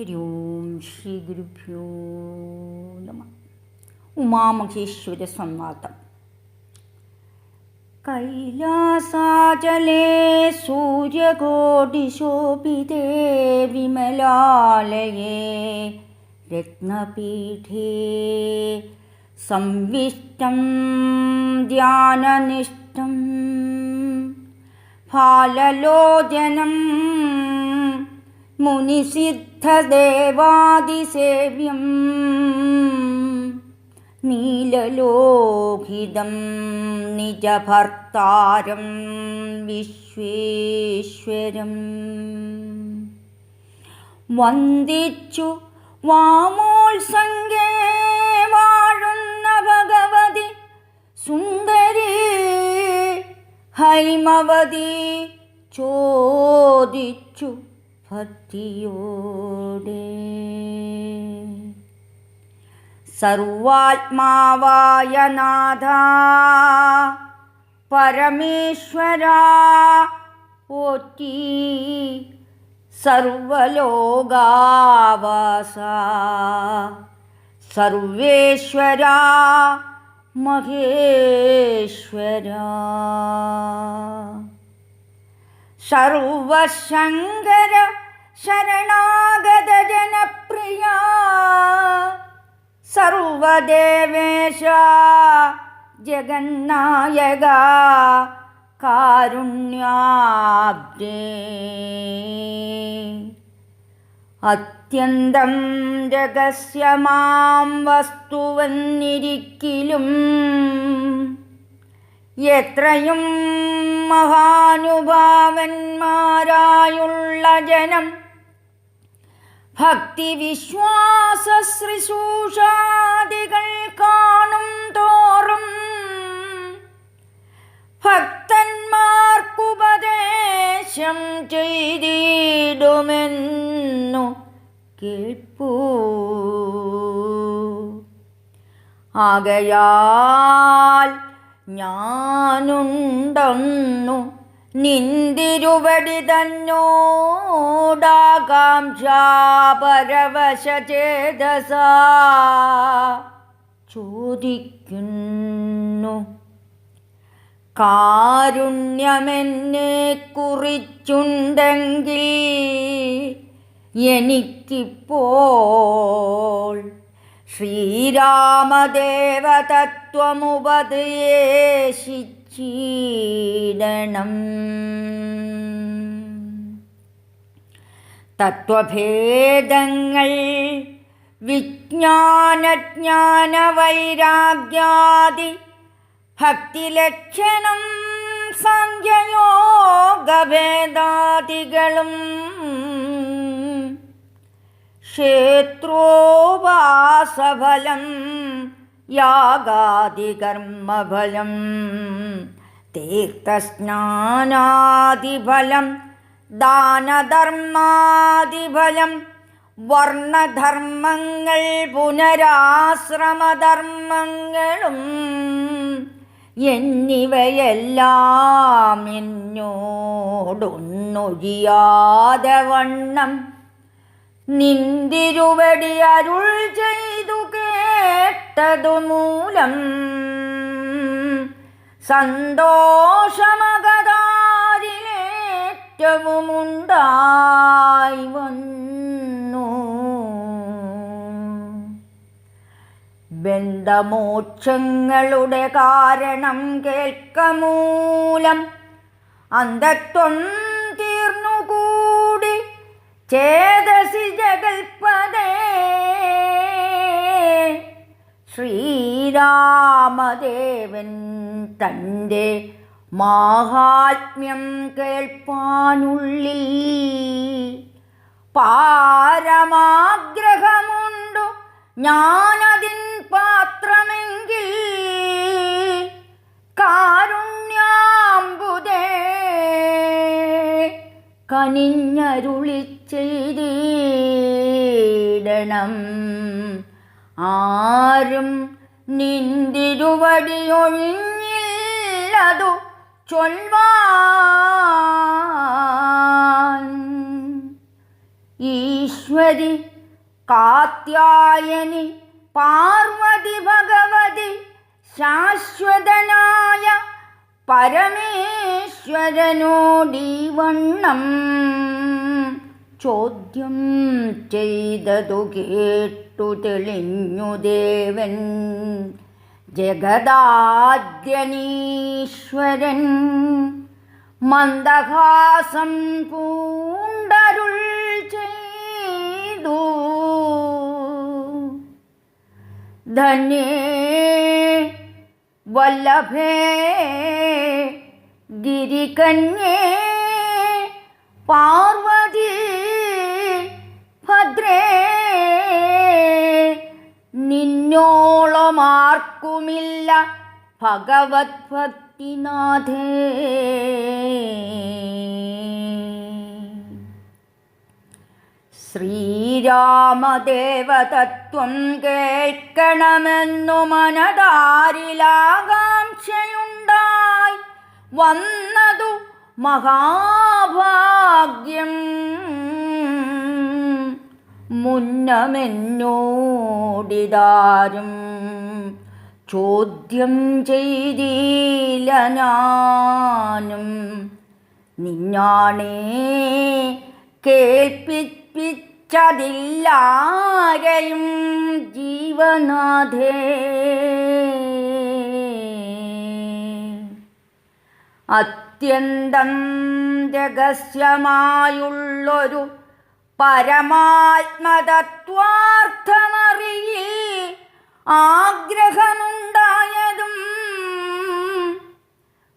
हरि ओम श्री गुरुभ्यो नम उमामहेश्वरसंवादम् कैलासाचले सूर्यकोटिशोभिते विमलालये रत्नपीठे संविष्टं ध्याननिष्ठं फाललोचनं मुनिसिद्ध മുനിസിദ്ധദേവാദിസേവ്യം നീലലോഭിതം നിജഭർത്താരം വിശ്വേശ്വരം. വന്ദിച്ചു വാമോത്സംഗേ വാഴുന്ന ഭഗവതി സുന്ദരി ഹൈമവതി ചോദിച്ചു. ഭക്തിയോടെ. സർവാത്മാവായ നാഥ പരമേശ്വര പോറ്റി സർവലോകാവാസ. സർവേശ്വര മഹേശ്വര. സർവശങ്കര ശരണാഗത ജനപ്രിയ. സർവദേവേശ ജഗന്നായക. കാരുണ്യാബ്ദേ. അത്യന്തം രഹസ്യമാം വസ്തുവന്നിരിക്കിലും. എത്രയും മഹാനുഭാവന്മാരായുള്ള ജനം ഭക്തിവിശ്വാസ ശ്രീശൂഷാദികൾ കാണും തോറും ഭക്തന്മാർക്കുപദേശം ചെയ്തിടുമെന്നു കേൾപ്പൂ. ആകയാൽ ഞാനുണ്ടെന്നു നിന്തിരുവടി തന്നോടാകാംക്ഷാപരവശചേതസ ചോദിക്കുന്നു കാരുണ്യമെന്നെ കുറിച്ചുണ്ടെങ്കിൽ എനിക്കിപ്പോൾ ശ്രീരാമദേവതത്വമുപദേശിച്ചിടണം. തത്വഭേദങ്ങൾ വിജ്ഞാനജ്ഞാനവൈരാഗ്യാദി ഭക്തിലക്ഷണം സാഖ്യയോഗഭേദാദികളും ക്ഷേത്രോപാസഫലം യാഗാദികർമ്മഫലം തീർത്ഥസ്നാനാദിഫലം ദാനധർമാദിഫലം വർണധർമ്മങ്ങൾ പുനരാശ്രമധർമ്മങ്ങളും എന്നിവയെല്ലാം എന്നോടൊന്നൊഴിയാതെ വണ്ണം നിന്തിരുവടി അരുൾ ചെയ്തു കേട്ടതു മൂലം സന്തോഷമകതാരിലേറ്റവുമുണ്ടായി വന്നു. ബന്ധമോക്ഷങ്ങളുടെ കാരണം കേൾക്കമൂലം അന്ധത്വം ചേതസി ജഗൽപദേ ശ്രീരാമദേവൻ തന്റെ മാഹാത്മ്യം കേൾപ്പാനുള്ളിൽ പാരമാഗ്രഹമുണ്ടു. ഞാനതിൻ പാത്രമെങ്കിൽ കാരുണ്യാമ്പുതേ കനിഞ്ഞരുളി ചെയ്തിടണം ആരും നിന്തിരുവടിയൊഴിഞ്ഞില്ലതു ചൊൽവാൻ. ഈശ്വര കാത്യായനി പാർവതി ഭഗവതി ശാശ്വതനായ പരമേശ്വരനോടീ വണ്ണം ചോദ്യം ചെയ്തതു കേട്ടു തെളിഞ്ഞു ദേവൻ. ജഗദാദ്യനീശ്വരൻ മന്ദഹാസം പൂണ്ടരുൾ ചെയ്തു. ധന്യേ വല്ലഭേ ഗിരികന്യേ പാർവതി ഭദ്രേ നിന്നോളമാർക്കുമില്ല ഭഗവത് ഭക്തിനാഥേ ശ്രീരാമദേവതത്വം കേൾക്കണമെന്നു മനതാരിലാകാംക്ഷയുണ്ടായി. വന്നതു മഹാഭാഗ്യം. മുന്നമെന്നോടിതാരും ചോദ്യം ചെയ്തില്ല ഞാനും നിന്നാണേ കേൾപ്പിപ്പിച്ചതില്ലാരെയും ജീവനാഥേ. അത്യന്തം രഹസ്യമായുള്ളൊരു പരമാത്മതത്വാർത്ഥമറിയിൽ ആഗ്രഹമുണ്ടായതും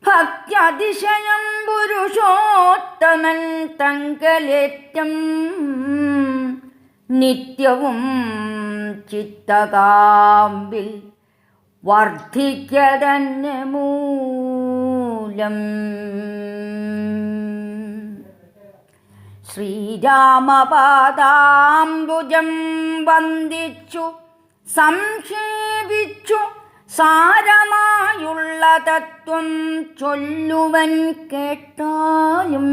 ഭക്തിയതിശയം പുരുഷോത്തമൻ തങ്കലേറ്റം. നിത്യവും ചിത്തകാമ്പിൽ വർദ്ധിക്ക തന്നെ മൂലം. ശ്രീരാമപാദാംബുജം വന്ദിച്ചു സംക്ഷേപിച്ചു. സാരമായുള്ള തത്വം ചൊല്ലുവൻ കേട്ടാലും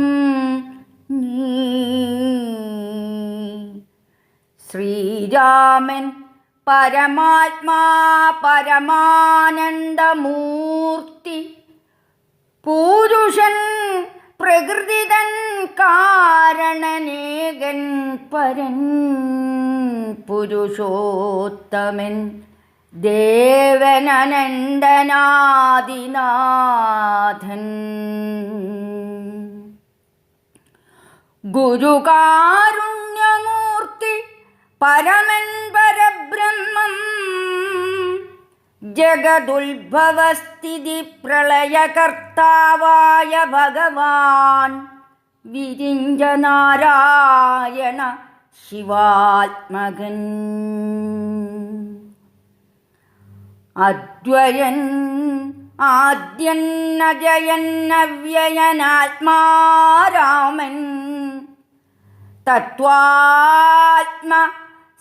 ശ്രീരാമൻ പരമാത്മാ പരമാനന്ദമൂർത്തി. പൂരുഷൻ പ്രകൃതിതൻ കാരണനേകൻ പരൻ പുരുഷോത്തമൻ. ദേവനനന്ദനാദിനാഥൻ. ഗുരുകാരുണ്യമൂർത്തി പരമൻ പരബ്രഹ്മം ജഗതുത്ഭവസ്ഥിതി പ്രളയകർത്താവായ ഭഗവാൻ വിരിഞ്ച നാരായണ ശിവാത്മകൻ. അദ്വയൻ ആദ്യൻ അജയൻ അവ്യയനാത്മാരാമൻ തത്വാത്മ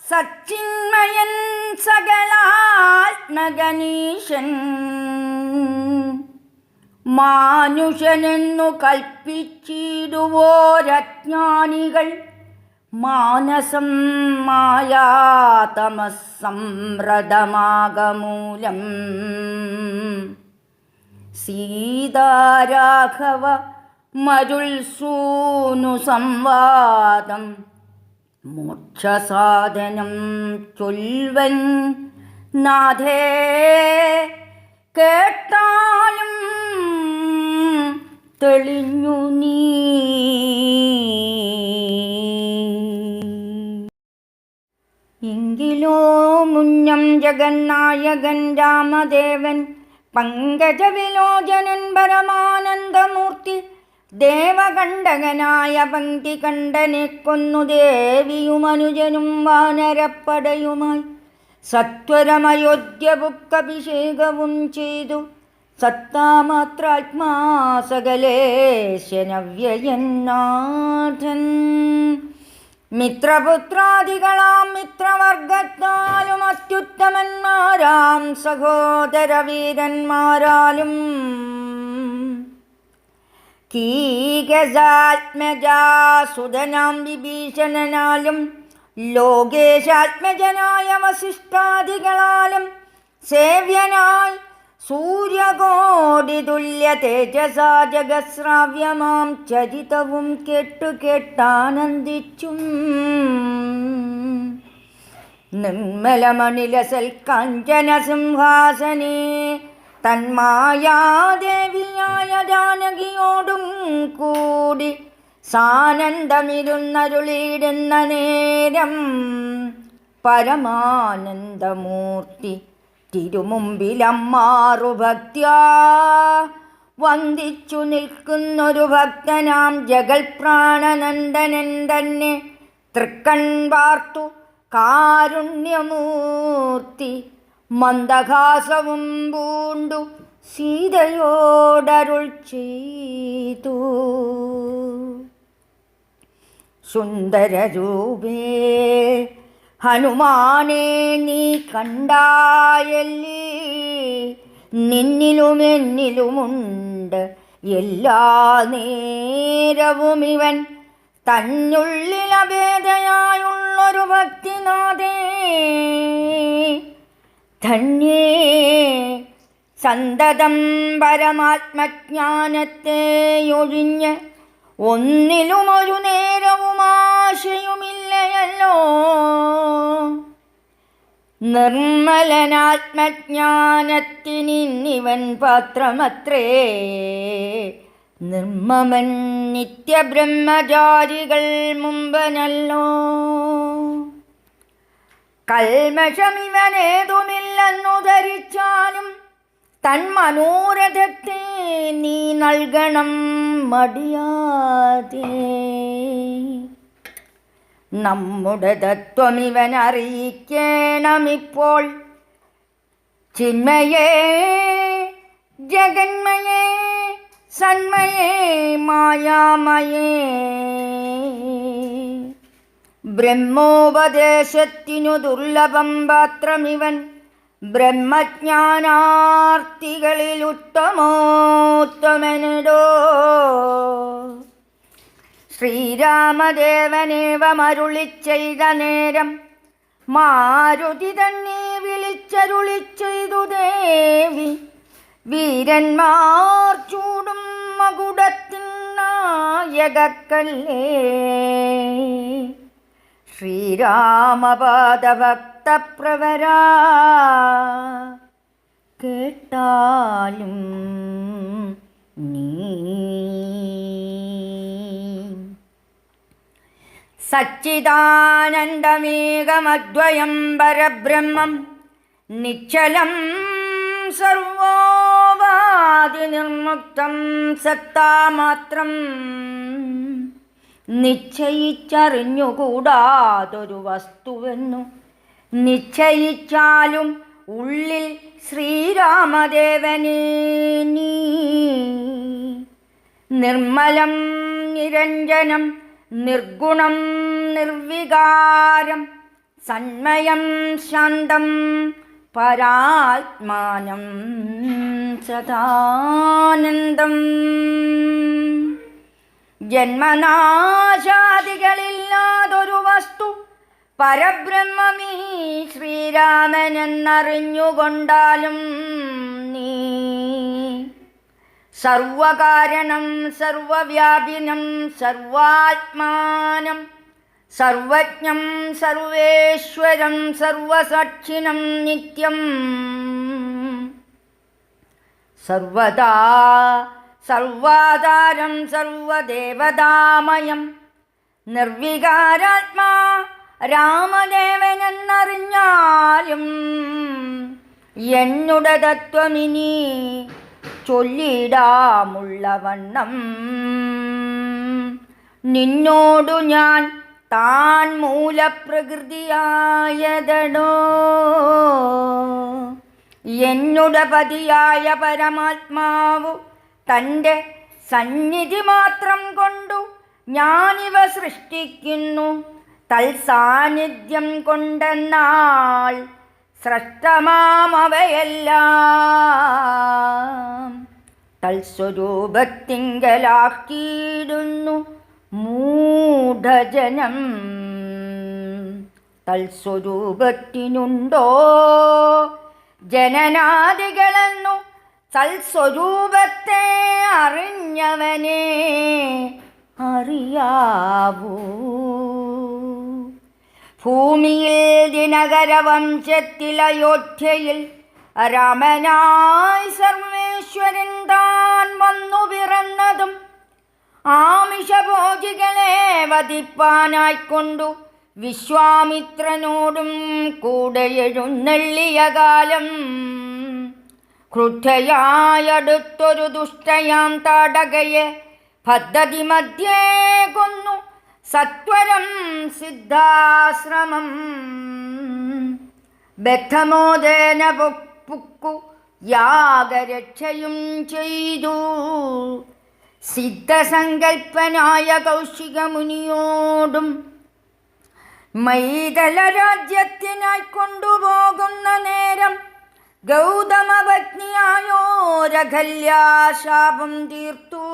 സച്ചിന്മയൻ സകലാത്മഗണീശൻ മാനുഷനെന്നു കൽപ്പിച്ചിടുവോരജ്ഞാനികൾ മാനസം മായാതമസംവ്രതമാകമൂലം. സീതാരാഘവ മരുൾസൂനു സംവാദം. മോക്ഷസാധനം ചൊൽവൻ നാഥേ കേട്ടാലും തെളിഞ്ഞു നീ. എങ്കിലോ മുന്നം ജഗന്നായകൻ രാമദേവൻ പങ്കജവിലോചനൻ പരമാനന്ദമൂർത്തി ദേവകണ്ഠകനായ പങ്ക്തി കണ്ഠനെ കൊന്നു ദേവിയും അനുജനും വാനരപ്പടയുമായി. സത്വരമയോധ്യബുക്കഭിഷേകവും ചെയ്തു. സത്താമാത്രാത്മാ സകലേശനവ്യയന്നാഥൻ മിത്രപുത്രാദികളാം മിത്രവർഗത്താലും അത്യുത്തമന്മാരാം സഹോദരവീരന്മാരാലും. കീകസാത്മജാസുതനാം വിഭീഷണനാലും ലോകേശാത്മജനായ വസിഷ്ഠാദികളാലും സേവ്യനായി സൂര്യകോടി തുല്യ തേജസാ ജഗസ്രാവ്യമാം ചരിതവും കേട്ടു കേട്ടാനന്ദിച്ചും. നിർമ്മലമണിലസൽ കാഞ്ചന സിംഹാസനേ തന്മായാദേവിയായ ജാനകിയോടും കൂടി സാനന്ദമിരുന്നരുളിയിടുന്ന നേരം പരമാനന്ദമൂർത്തി തിരുമുമ്പിലമ്മാറു ഭക്ത്യാ വന്ദിച്ചു നിൽക്കുന്നൊരു ഭക്തനാം ജഗൽപ്രാണനന്ദനൻ തന്നെ തൃക്കൺ പാർത്തു കാരുണ്യമൂർത്തി മന്ദഹാസവും പൂണ്ടു സീതയോടരുൾ ചെയ്തു. സുന്ദരരൂപേ ഹനുമാനെ നീ കണ്ടായല്ലേ? നിന്നിലും എന്നിലുമുണ്ട്. എല്ലാ നേരവും ഇവൻ തന്നുള്ളിൽ അഭേദയായുള്ളൊരു ഭക്തിനാഥേ. ധന്യേ സന്തതം പരമാത്മജ്ഞാനത്തെ ഒഴിഞ്ഞ് ഒന്നിലും ഒരു നേരവും ആശയുമില്ലയല്ലോ. നിർമ്മലനാത്മജ്ഞാനത്തിനിവൻ പാത്രമത്രേ. നിർമ്മമൻ നിത്യബ്രഹ്മചാരികൾ മുമ്പനല്ലോ. കൽമഷമിവനേതുമില്ലെന്നു ധരിച്ചാലും തൻ മനോരഥത്തെ നീ നൽകണം മടിയാതെ. നമ്മുടെ തത്വം ഇവൻ അറിയിക്കണമിപ്പോൾ ചിന്മയേ ജഗന്മയേ സന്മയേ മായാമയേ. ബ്രഹ്മോപദേശത്തിനു ദുർലഭം പാത്രമിവൻ ബ്രഹ്മജ്ഞാനാർത്ഥികളിൽ ഉത്തമോത്തമനിടോ. ശ്രീരാമദേവനേവമരുളി ചെയ്ത നേരം മാരുതി തന്നെ വിളിച്ചരുളി ചെയ്തു ദേവി. വീരന്മാർ ചൂടും മകുടത്തിൻ നായകക്കല്ലേ. ശ്രീരാമപാദഭക്തപ്രവരാ. കേട്ടാലും നീ സച്ചിദാനന്ദമേകമദ്വയം പരബ്രഹ്മം നിശ്ചലം സർവോപാധി നിർമുക്തം സത്താമാത്രം. നിശ്ചയിച്ചറിഞ്ഞുകൂടാതൊരു വസ്തുവെന്നു. നിശ്ചയിച്ചാലും ഉള്ളിൽ ശ്രീരാമദേവനെ നീ. നിർമ്മലം നിരഞ്ജനം നിർഗുണം നിർവികാരം സന്മയം ശാന്തം പരാത്മാനം സദാനന്ദം. ജന്മനാശാദികളില്ലാതൊരു വസ്തു പരബ്രഹ്മമീ ശ്രീരാമനെന്നറിഞ്ഞുകൊണ്ടാലും നീ. സർവകാരണം സർവവ്യാപിനം സർവാത്മാനം സർവജ്ഞം സർവേശ്വരം സർവസാക്ഷിണം നിത്യം. സർവദാ സർവാധാരം സർവദേവതാമയം. നിർവികാരാത്മാ രാമദേവനെന്നറിഞ്ഞാലും എന്നുടെ തത്വമിനി ചൊല്ലിടാമുള്ളവണ്ണം. നിന്നോടു ഞാൻ താൻ മൂലപ്രകൃതിയായതടോ? എന്നുടെ പതിയായ പരമാത്മാവു തന്റെ സന്നിധി മാത്രം കൊണ്ടു ഞാനിവ സൃഷ്ടിക്കുന്നു. തൽസാന്നിധ്യം കൊണ്ടെന്നാൾ സൃഷ്ടമാമവയെല്ലാം തൽസ്വരൂപത്തിങ്കലാക്കിയിടുന്നു മൂഢജനം. തൽസ്വരൂപത്തിനുണ്ടോ ജനനാദികളെന്നു തൽസ്വരൂപത്തെ അറിഞ്ഞവനെ അറിയാവൂ. ഭൂമിയിൽ ദിനകര വംശത്തിൽ അയോധ്യയിൽ രാമനായി സർവേശ്വരൻ താൻ വന്നു പിറന്നതും ആമിഷഭോജികളെ വധിപ്പാനായിക്കൊണ്ടു വിശ്വാമിത്രനോടും കൂടെ എഴുന്നള്ളിയ കാലം ക്രുദ്ധയായടുത്തൊരു ദുഷ്ടയാം താടകയെ പദ്ധതി മധ്യേ കൊന്നു. സത്വരം സിദ്ധാശ്രമം. ബദ്ധമോദേന പൊപ്പുക്കു യാഗരക്ഷയും ചെയ്തു. സിദ്ധസങ്കൽപ്പനായ കൗശികമുനിയോടും മൈതല രാജ്യത്തിനായി കൊണ്ടുപോകുന്ന നേരം ഗൗതമപത്നിയായോരകല്യാശാപം തീർത്തു.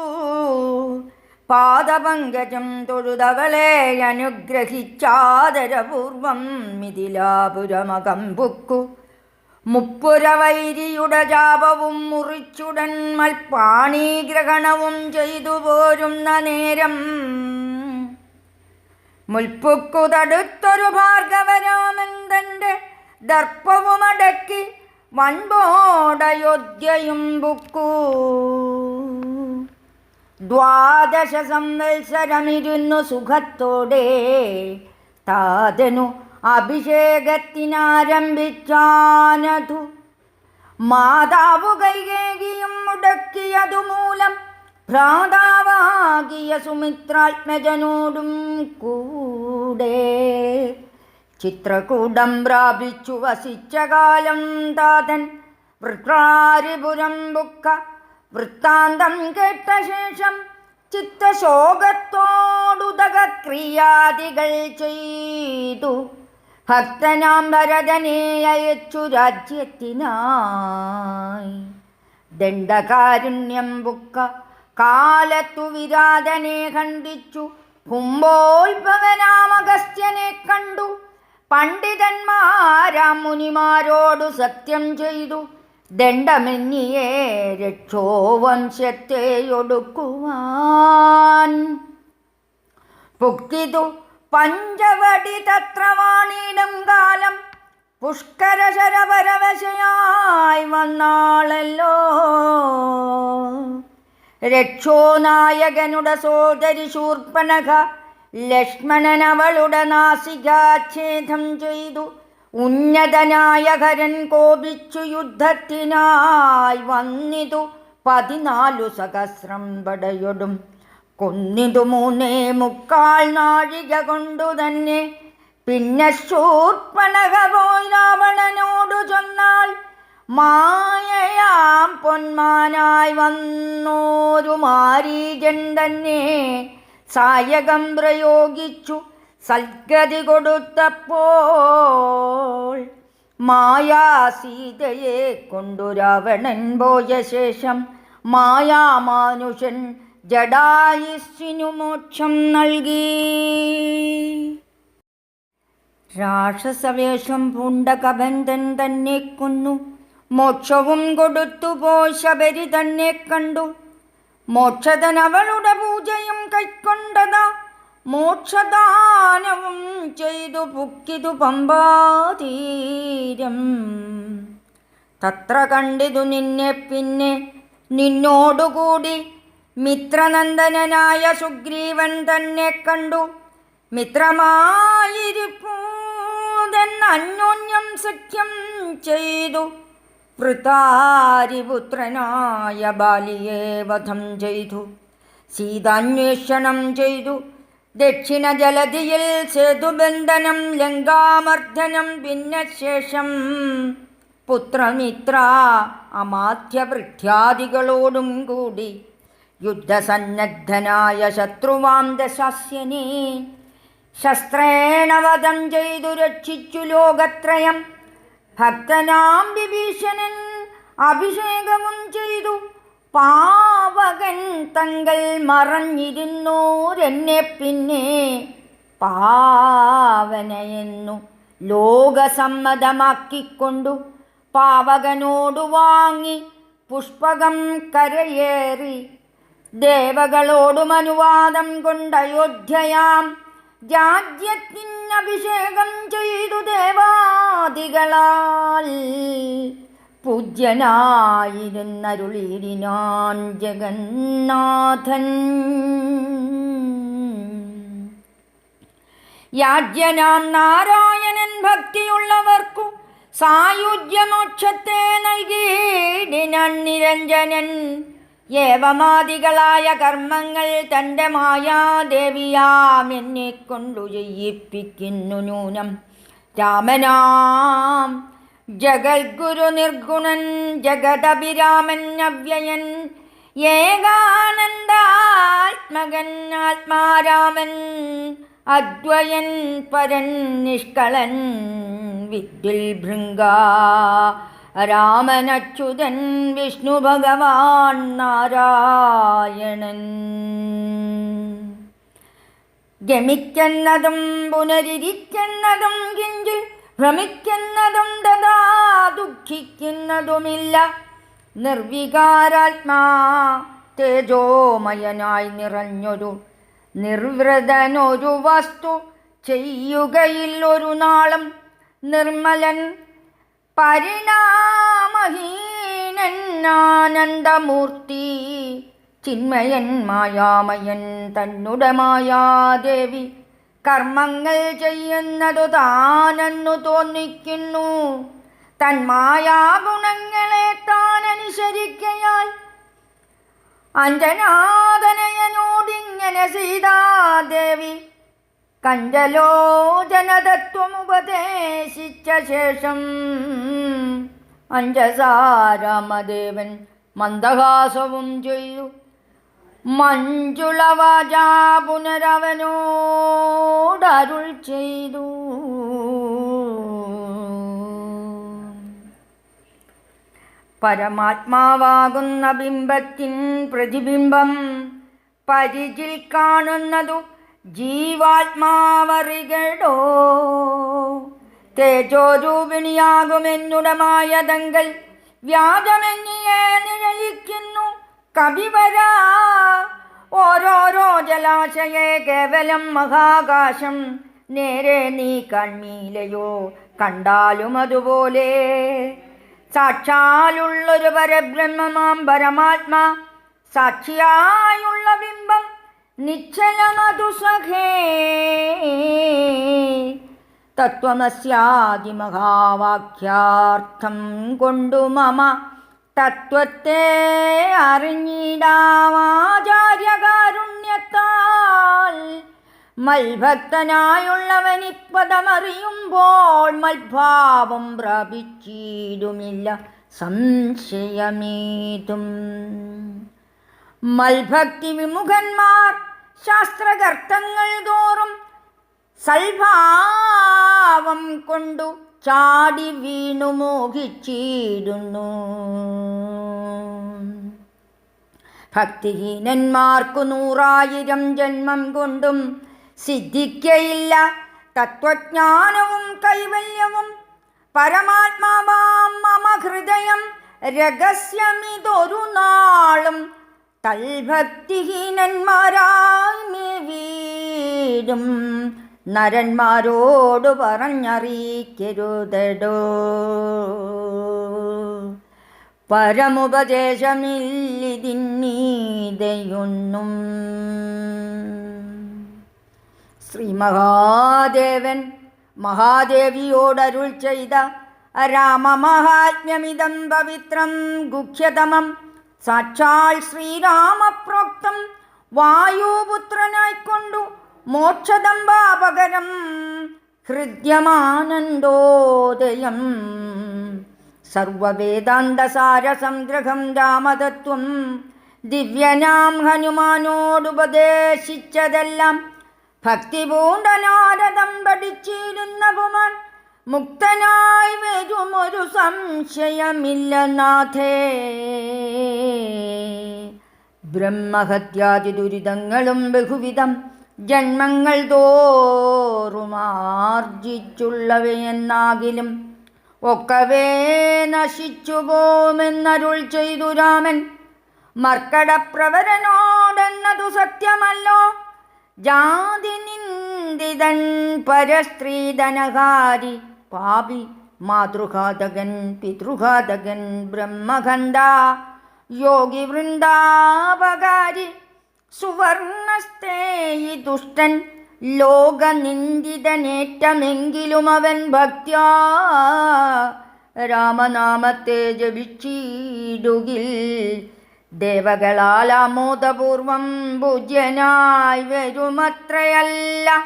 പാദപങ്കജം തൊഴുതവളെ അനുഗ്രഹിച്ചാദരപൂർവം മിഥിലാപുരമകം പുക്കു മുപ്പുരവൈരിയുടെ ജാപവും മുറിച്ചുടൻ മൽപ്പാണീഗ്രഹണവും ചെയ്തു പോരുന്ന നേരം മുൽപ്പുക്കു തടുത്തൊരു ഭാർഗവരാമൻ തന്റെ ദർപ്പവുമടക്കി വൻപോടയോധ്യയും ബുക്കു ദ്വാദശ സംവത്സരമിരുന്നു സുഖത്തോടെ താതനു അഭിഷേകത്തിനാരംഭിച്ചാനതു. മാതാവു കൈകേകിയും മുടക്കിയതു മൂലം ഭ്രാതാവാകിയ സുമിത്രാത്മജനോടും കൂടെ ചിത്രകൂടം പ്രാപിച്ചു വസിച്ച കാലം താതൻ. വൃത്രാരിപുരം ബുക്ക വൃത്താന്തം കേട്ട ശേഷം ചിത്തശോകത്തോടുതക ക്രിയാദികൾ ചെയ്തു. ഭക്തനാം ഭരതനെ അയച്ചു രാജ്യത്തിനായി. ദണ്ഡകാരുണ്യം ബുക്ക കാലത്തു വിരാതനെ ഖണ്ഡിച്ചു. കുംഭോത്ഭവനാമഗസ്ത്യനെ കണ്ടു. പണ്ഡിതന്മാരാം മുനിമാരോടു സത്യം ചെയ്തു. ദണ്ഡമെന്നിയെ രക്ഷോ വംശത്തെ ഒടുക്കുവാൻ പുക്തിതു പഞ്ചവടി തത്രവാണിയിടം കാലം പുഷ്കരശരപരവശയായി വന്നാളല്ലോ. രക്ഷോനായകനുടെ സോദരി ശൂർപ്പണഖ ലക്ഷ്മണൻ അവളുടെ നാസികാച്ഛേദം ചെയ്തു. ഉന്നതനായ ഹരൻ കോപിച്ചു യുദ്ധത്തിനായി വന്നിതു. പതിനാലു സഹസ്രം പടയൊടും. കൊന്നിതു മൂന്നേ മുക്കാൽ നാഴിക കൊണ്ടു തന്നെ. പിന്നെ ശൂർപ്പണക പോയി രാവണനോടു ചൊന്നാൽ മായയാം പൊന്മാനായി വന്നോരു മാരീജൻ തന്നെ. സായകം പ്രയോഗിച്ചു സൽഗതി കൊടുത്തപ്പോൾ മായാ സീതയെ കൊണ്ടു രാവണൻ പോയ ശേഷം മായാമാനുഷൻ ജഡായുസ്സിനു മോക്ഷം നൽകി. രാക്ഷസവേഷം പൂണ്ട കബന്ധൻ തന്നെ കൊന്നു. മോക്ഷവും കൊടുത്തു പോ ശബരി തന്നെ കണ്ടു. മോക്ഷതൻ അവളുടെ പൂജയും കൈക്കൊണ്ടതാ. മോക്ഷദാനവും ചെയ്തു പുക്കിതു പമ്പാതീരം. തത്ര കണ്ടിതു നിന്നെ പിന്നെ നിന്നോടുകൂടി മിത്രനന്ദനായ സുഗ്രീവൻ തന്നെ കണ്ടു. മിത്രമായിരിപ്പൂതെന്ന് സഖ്യം ചെയ്തു. വൃതാരിപുത്രനായ ബാലിയെ വധം ചെയ്തു. സീതാന്വേഷണം ചെയ്തു. ദക്ഷിണ ജലതിയിൽ സേതുബന്ധനം ലങ്കാമർദ്ദനം പിന്നെ ശേഷം പുത്രമിത്ര അമാത്യവൃദ്ധ്യാദികളോടും കൂടി. യുദ്ധസന്നദ്ധനായ ശത്രുവാം ശസ്ത്രേണവധം ശസ്ത്രേണ വധം ചെയ്തു രക്ഷിച്ചു ലോകത്രയം. ഭക്തനാം വിഭീഷണൻ അഭിഷേകവും ചെയ്തു. പാവകൻ തങ്ങൾ മറഞ്ഞിരുന്നോരെന്നെ പിന്നെ പാവനയെന്നു ലോകസമ്മതമാക്കിക്കൊണ്ടു പാവകനോടു വാങ്ങി പുഷ്പകം കരയേറി ദേവകളോടും അനുവാദം കൊണ്ടയോധ്യയാം രാജ്യത്തിനഭിഷേകം ചെയ്തു ദേവാദികളാൽ പൂജ്യനായിരുന്നരുളിരിനാൻ ജഗന്നാഥൻ. യാജ്യനാം നാരായണൻ ഭക്തിയുള്ളവർക്കു സായുജ്യമോക്ഷത്തെ നൽകിയിടിനാൻ നിരഞ്ജനൻ ഏവമാദികളായ കർമ്മങ്ങൾ തന്റെ മായാദേവിയാം എന്നെ കൊണ്ടു ചെയ്യിപ്പിക്കുന്നു ന്യൂനം രാമനാം. ജഗദ്ഗുരു നിർഗുണൻ ജഗദഭിരാമൻ അവ്യയൻ ഏകാനന്ദാത്മകൻ ആത്മാരാമൻ അദ്വയൻ പരൻ നിഷ്കളൻ വിദ്യുൽ ഭൃംഗ രാമനച്യുതൻ വിഷ്ണു ഭഗവാൻ നാരായണൻ. ഗമിക്കുന്നതും പുനരിരിക്കുന്നതും കിഞ്ചിൽ ഭ്രമിക്കുന്നതും തഥാ ദുഃഖിക്കുന്നതുമില്ല. നിർവികാരാത്മാ തേജോമയനായി നിറഞ്ഞൊരു നിർവൃതനൊരു വസ്തു ചെയ്യുകയിൽ ഒരു നാളും നിർമ്മലൻ പരിണാമഹീനന്നാനന്ദമൂർത്തി ചിന്മയൻ മായാമയൻ തന്നുടെ മായാദേവി കർമ്മങ്ങൾ ചെയ്യുന്നതു താനെന്നു തോന്നിക്കുന്നു. തൻ മായാഗുണങ്ങളെ താൻ അനുസരിക്കയാൽ അഞ്ജനാദനയനോടിങ്ങനെ സീതാദേവി കഞ്ചലോചനതത്വമുപദേശിച്ച ശേഷം അഞ്ജസാരാമദേവൻ മന്ദഹാസവും ചെയ്തു. മഞ്ജുളവാചാ പുനരവനോടരുൾ ചെയ്തു. പരമാത്മാവാകുന്ന ബിംബത്തിൻ പ്രതിബിംബം പരിചിൽ കാണുന്നതു ജീവാത്മാവറികടോ. തേജോരൂപിണിയാകുമെന്നുടമായതെങ്കിൽ വ്യാജമെന്നിയെ നിഴലിക്കുന്നു. കവിവര ഓരോരോ ജലാശയേ കേവലം മഹാകാശം. നേരെ നീ കൺമീലയോ കണ്ടാലും അതുപോലെ. സാക്ഷാലുള്ളൊരു പരബ്രഹ്മമാം പരമാത്മാ. സാക്ഷിയായുള്ള ബിംബം നിശ്ചലമതു സഖേ തത്വമസ്യാദിമഹാവാക്യാർത്ഥം കൊണ്ടു മമ. തത്വത്തെ അറിഞ്ഞിടാവാചാര്യകാരുണ്യത്താൽ മത്ഭക്തനായുള്ളവനിപ്പതമറിയുമ്പോൾ മൽഭാവം പ്രാപിച്ചിടുമില്ല സംശയമേതും. മൽഭക്തി വിമുഖന്മാർ ശാസ്ത്രകർത്തങ്ങൾ തോറും സൽഭാവം കൊണ്ടു ചാടി വീണു മോഹിച്ചിടുന്നു. ഭക്തിഹീനന്മാർക്കു നൂറായിരം ജന്മം കൊണ്ടും സിദ്ധിക്കയില്ല. തത്വജ്ഞാനവും കൈവല്യവും പരമാത്മാവാം മമ ഹൃദയം രഹസ്യമിതൊരു നാളും തൽഭക്തിഹീനന്മാരായി വീടും നരന്മാരോട് പറഞ്ഞറിയിക്കരുതടോ. പരമുപദേശമില്ലിതിന്നീതയൊന്നും. ശ്രീ മഹാദേവൻ മഹാദേവിയോടരുൾ ചെയ്ത രാമമഹാത്മ്യമിതം പവിത്രം ഗുഹ്യതമം. സാക്ഷാൽ ശ്രീരാമപ്രോക്തം വായുപുത്രനായിക്കൊണ്ടു മോക്ഷദമ്പാപകരം ഹൃദ്യമാനന്ദോദയം സർവവേദാന്തസാരസംഗ്രഹം രാമതത്വം ദിവ്യനാം ഹനുമാനോടുപദേശിച്ചതെല്ലാം ഭക്തിപൂണ്ടനാരദം പഠിച്ചിരുന്ന പുമാൻ മുക്തനായി വരുമൊരു സംശയമില്ല നാഥേ. ബ്രഹ്മഹത്യാദി ദുരിതങ്ങളും ബഹുവിധം ജന്മങ്ങൾ തോറും ആർജിച്ചുള്ളവയെന്നാകിലും ഒക്കവേ നശിച്ചു പോമെന്നരുൾ ചെയ്തു രാമൻ. മർക്കടപ്രവരനോടെന്നതു സത്യമല്ലോ. ജാതി നിന്ദിതൻ പരസ്ത്രീധനകാരി. പാപി മാതൃഘാതകൻ പിതൃഘാതകൻ ബ്രഹ്മഖണ്ഡ. യോഗി വൃന്ദാപകാരി. സുവർണസ്തേയി ദുഷ്ടൻ ലോകനിന്ദിതനേറ്റമെങ്കിലും അവൻ ഭക്ത്യാ രാമനാമത്തെ ജപിച്ചിടുകിൽ. ദേവകളാൽ ആമോദപൂർവം പൂജ്യനായി വരുമത്രയല്ല.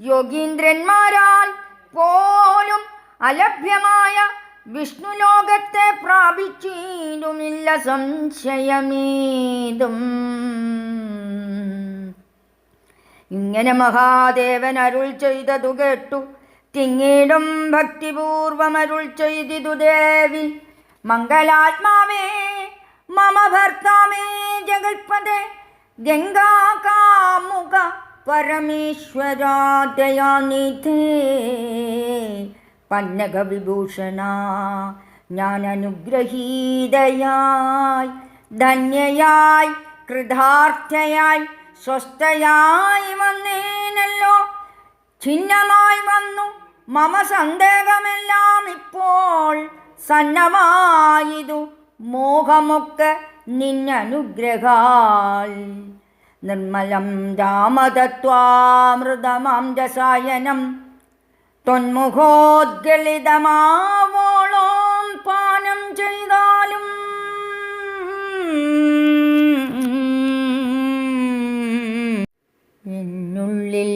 യോഗീന്ദ്രന്മാരാൽ പോലും അലഭ്യമായ വിഷ്ണുലോകത്തെ പ്രാപിച്ചീടുമില്ല സംശയമേതും. ഇങ്ങനെ മഹാദേവൻ അരുൾ ചെയ്തതു കേട്ടു. തിങ്ങീടും ഭക്തിപൂർവം അരുൾ ചെയ്തിതു ദേവി മംഗലാത്മാവേ മമ ഭർത്താവേ ജഗൽപദേ ഗംഗാകാമുക പരമേശ്വരാദയാനിധേ. പന്നകവിഭൂഷണ ഞാൻ അനുഗ്രഹീതയായി ധന്യയായി കൃതാർത്ഥയായി സ്വസ്ഥയായി വന്നേനല്ലോ. ഛിന്നമായി വന്നു മമ സന്ദേഹമെല്ലാം ഇപ്പോൾ സന്നമായതു മോഹമൊക്കെ നിന്നനുഗ്രഹാൽ. നിർമ്മലം രാമതത്വാമൃതമാം രസായനം തൊന്മുഖോദ്ഗളിതമാവോളോം പാനം ചെയ്താലും എന്നുള്ളിൽ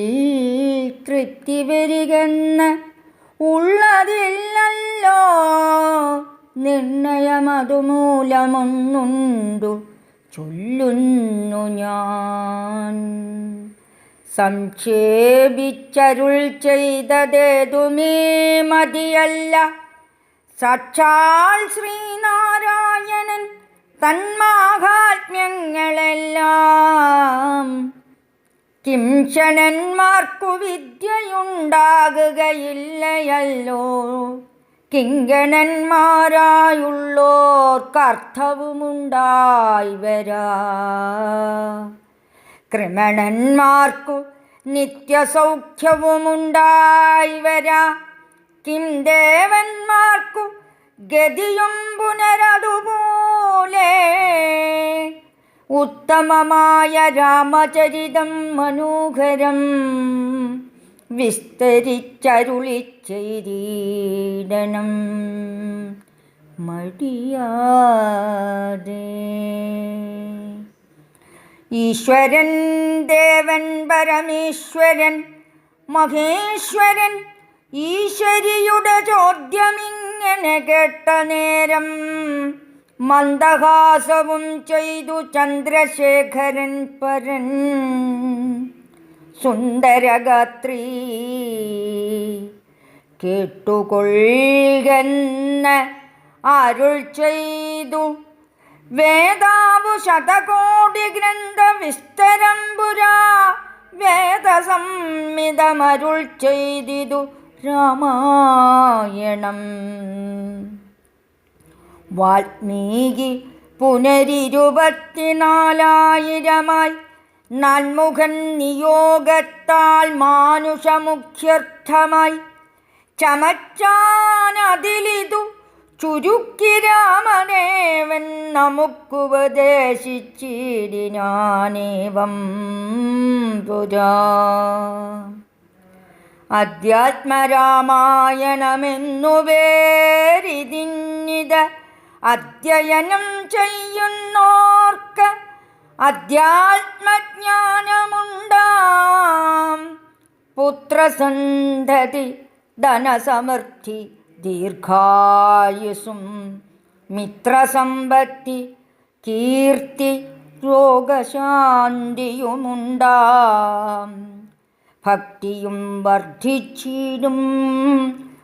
തൃപ്തി വരികെന്ന് ഉള്ളതില്ലല്ലോ. നിർണയമതുമൂലമൊന്നുണ്ടു ചൊല്ലുന്നു ഞാൻ. സംക്ഷേപിച്ചരുൾ ചെയ്തതേതുമേ മതിയല്ല. സാക്ഷാൽ ശ്രീനാരായണൻ തന്മാഹാത്മ്യങ്ങളെല്ലാം കിംശനന്മാർക്കു വിദ്യയുണ്ടാകുകയില്ലയല്ലോ. കിങ്കണന്മാരായുള്ളോർക്കർത്ഥവുമുണ്ടായി വരാ. കൃമണന്മാർക്കു നിത്യസൗഖ്യവുമുണ്ടായി വരാ. കിം ദേവന്മാർക്കു ഗതിയും പുനരതുപോലെ. ഉത്തമമായ രാമചരിതം മനോഹരം വിസ്തരിച്ചരുളി ചെയ്തിടണം. മടിയാതെ ഈശ്വരൻ ദേവൻ പരമേശ്വരൻ മഹേശ്വരൻ ഈശ്വരിയുടെ ചോദ്യമിങ്ങനെ കേട്ട നേരം മന്ദഹാസവും ചെയ്തു ചന്ദ്രശേഖരൻ പരൻ. സുന്ദരഗാത്രീ കേട്ടുകൊള്ളുകന്ന് അരുൾ ചെയ്തു വേദാവു ശതകോടി ഗ്രന്ഥ വിസ്തരം പുരാ വേദസംമിതമരുൾ ചെയ്തിതു രാമായണം. വാൽമീകി പുനരിരുപത്തിനാലായിരമായി നന്മുഖൻ നിയോഗത്താൽ മാനുഷമുഖ്യർത്ഥമായി ചമച്ചാനതിലിതു ചുരുക്കി രാമദേവൻ നമുക്കുപദേശിച്ചിടിനാനേവം പുരാ അധ്യാത്മരാമായണമെന്നു വേരിതിന്നിത അധ്യയനം ചെയ്യുന്നോർക്ക് അധ്യാത്മജ്ഞാനമുണ്ടാം. പുത്രസന്ധതി ധനസമൃദ്ധി ദീർഘായുസും മിത്രസമ്പത്തി കീർത്തി രോഗശാന്തിയുമുണ്ടാം. ഭക്തിയും വർദ്ധിച്ചിടും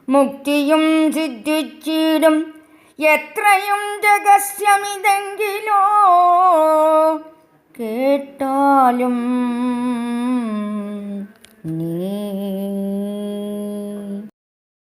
മുക്തിയും സിദ്ധിച്ചിടും. എത്രയും രഹസ്യമിതെങ്കിലോ കേട്ടാലും നീ